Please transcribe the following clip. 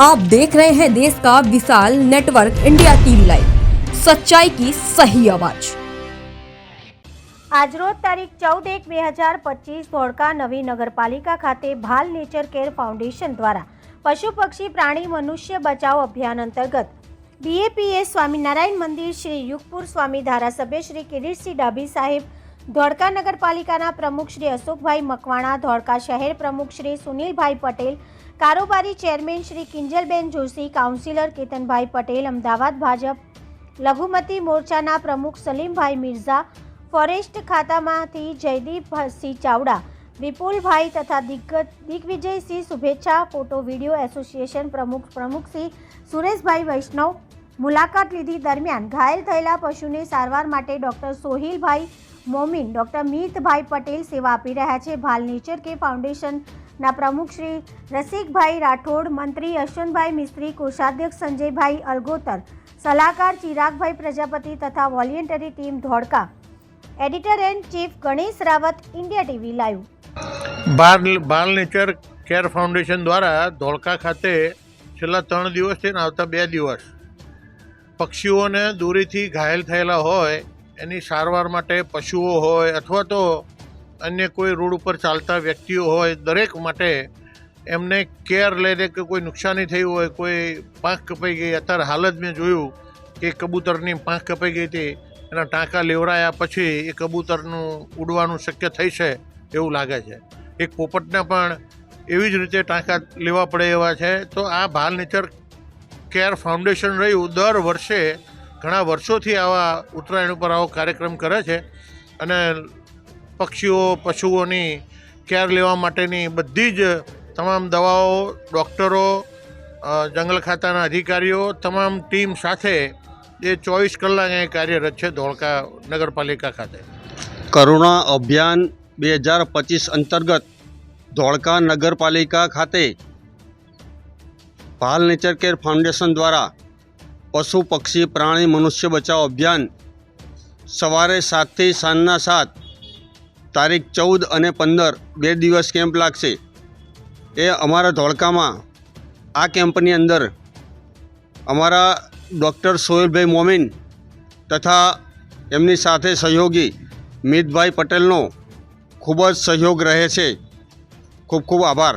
आप देख रहे हैं देश का विशाल नेटवर्क इंडिया टीवी लाइव सच्चाई की सही आवाज આજરોજ તારીખ ચૌદ એક બે હજાર પચીસ ધોળકા નવી નગરપાલિકા ખાતે ભાલ નેચર કેર ફાઉન્ડેશન દ્વારા પશુ પક્ષી પ્રાણી મનુષ્ય બચાવ અભિયાન અંતર્ગત બીએપીએસ સ્વામિનારાયણ મંદિર શ્રી યુગપુર સ્વામી ધારાસભ્ય શ્રી કિરીટસિંહ ડાભી સાહેબ ધોળકા નગરપાલિકાના પ્રમુખ શ્રી અશોકભાઈ મકવાણા, ધોળકા શહેર પ્રમુખ શ્રી સુનિલભાઈ પટેલ, કારોબારી ચેરમેન શ્રી કિંજલબેન જોશી, કાઉન્સિલર કેતનભાઈ પટેલ, અમદાવાદ ભાજપ, લઘુમતી મોરચાના પ્રમુખ સલીમભાઈ મિર્ઝા, ફોરેસ્ટ ખાતામાંથી જયદીપસિંહ ચાવડા, વિપુલભાઈ તથા દિગ્ગજ દિગ્વિજયસિંહ શુભેચ્છા, ફોટો વીડિયો એસોસિએશન પ્રમુખ, પ્રમુખશ્રી સુરેશભાઈ વૈષ્ણવ મુલાકાત લીધી દરમિયાન ઘાયલ થયેલા પશુને સારવાર માટે ડૉક્ટર સોહિલભાઈ મોમીન, ડૉક્ટર મીતભાઈ પટેલ સેવા આપી રહ્યા છે. ભાલ નેચર કે ફાઉન્ડેશનના પ્રમુખ શ્રી રસિકભાઈ રાઠોડ, મંત્રી યશવંતભાઈ મિસ્ત્રી, કોષાધ્યક્ષ સંજયભાઈ અલગોતર, સલાહકાર ચિરાગભાઈ પ્રજાપતિ તથા voluntary team Dholka. Editor and chief Ganesh Rawat, India TV live. બાલ બાલ નેચર કેર ફાઉન્ડેશન દ્વારા ધોળકા ખાતે છેલ્લા ત્રણ દિવસથી આવતા બે દિવસ પક્ષીઓને દૂરીથી ઘાયલ થયેલા હોય, એની સારવાર માટે પશુઓ હોય અથવા તો અન્ય કોઈ રોડ ઉપર ચાલતા વ્યક્તિઓ હોય, દરેક માટે એમને કેર લઈને કે કોઈ નુકસાની થઈ હોય, કોઈ પાંખ કપાઈ ગઈ, અત્યારે હાલ જ મેં જોયું કે કબૂતરની પાંખ કપાઈ ગઈ હતી, એના ટાંકા લેવડાયા પછી એ કબૂતરનું ઉડવાનું શક્ય થઈ છે એવું લાગે છે. એક પોપટને પણ એવી જ રીતે ટાંકા લેવા પડે એવા છે. તો આ ભાલ નેચર કેર ફાઉન્ડેશન રહ્યું, દર વર્ષે ઘણા વર્ષોથી આવા ઉત્તરાયણ ઉપર આવો કાર્યક્રમ કરે છે અને પક્ષીઓ, પશુઓની કેર લેવા માટેની બધી જ તમામ દવાઓ, ડૉક્ટરો જંગલ ખાતાના અધિકારીઓ, તમામ ટીમ સાથે એ ચોવીસ કલાક અહીં કાર્યરત છે ધોળકા નગરપાલિકા ખાતે. કરુણા અભિયાન બે હજાર પચીસ અંતર્ગત ધોળકા નગરપાલિકા ખાતે ભાલ નેચર કેર ફાઉન્ડેશન દ્વારા પશુ, પક્ષી, પ્રાણી, મનુષ્ય બચાવ અભિયાન સવારે સાતથી સાંજના સાત, તારીખ ચૌદ અને પંદર, બે દિવસ કેમ્પ લાગશે. એ અમારા ધોળકામાં, આ કેમ્પની અંદર અમારા ડૉક્ટર સોહેલભાઈ મોમીન તથા એમની સાથે સહયોગી મિતભાઈ પટેલનો ખૂબ જ સહયોગ રહે છે. ખૂબ ખૂબ આભાર.